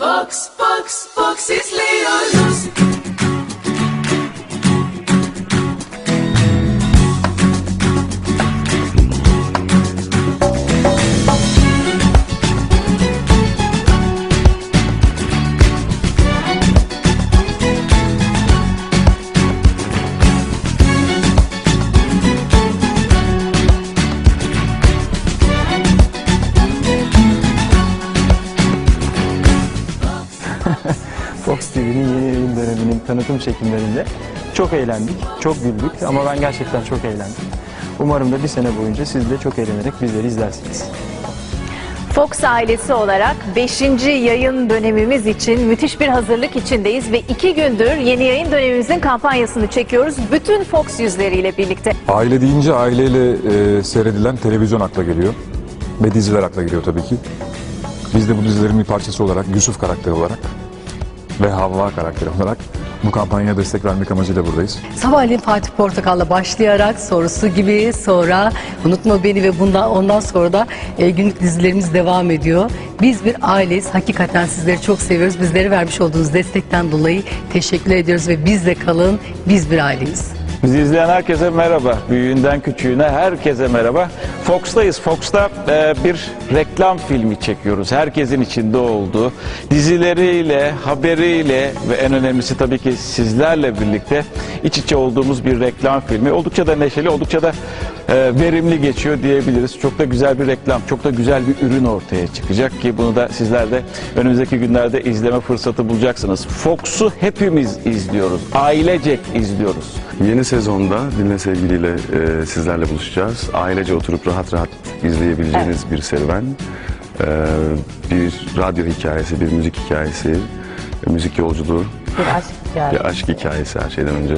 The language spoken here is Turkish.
Fox, Fox, Fox izliyoruz. Fox TV'nin yeni yayın döneminin tanıtım çekimlerinde çok eğlendik, çok güldük ama ben gerçekten çok eğlendim. Umarım da bir sene boyunca siz de çok eğlenerek bizleri izlersiniz. Fox ailesi olarak 5. yayın dönemimiz için müthiş bir hazırlık içindeyiz ve iki gündür yeni yayın dönemimizin kampanyasını çekiyoruz. Bütün Fox yüzleriyle birlikte. Aile deyince aileyle e, seyredilen televizyon akla geliyor. Ve diziler akla geliyor tabii ki. Biz de bu dizilerin bir parçası olarak, Yusuf karakteri olarak ve Havva karakteri olarak bu kampanyaya destek vermek amacıyla buradayız. Sabahleyin Fatih Portakal'la başlayarak sorusu gibi sonra Unutma Beni ve bundan ondan sonra da e, günlük dizilerimiz devam ediyor. Biz bir aileyiz. Hakikaten sizleri çok seviyoruz. Bizlere vermiş olduğunuz destekten dolayı teşekkür ediyoruz ve bizle kalın. Biz bir aileyiz. Bizi izleyen herkese merhaba. Büyüğünden küçüğüne herkese merhaba. Fox'tayız. Fox'ta e, bir reklam filmi çekiyoruz. Herkesin içinde olduğu dizileriyle, haberiyle ve en önemlisi tabii ki sizlerle birlikte iç içe olduğumuz bir reklam filmi. Oldukça da neşeli, oldukça da verimli geçiyor diyebiliriz. Çok da güzel bir reklam, çok da güzel bir ürün ortaya çıkacak ki bunu da sizler de önümüzdeki günlerde izleme fırsatı bulacaksınız. Fox'u hepimiz izliyoruz. Ailecek izliyoruz. Yeni sezonda Dinle Sevgili ile e, sizlerle buluşacağız. Ailece oturup rahat rahat izleyebileceğiniz bir serüven. E, bir radyo hikayesi, bir müzik hikayesi, müzik yolculuğu, Bir aşk hikayesi. bir aşk hikayesi her şeyden önce.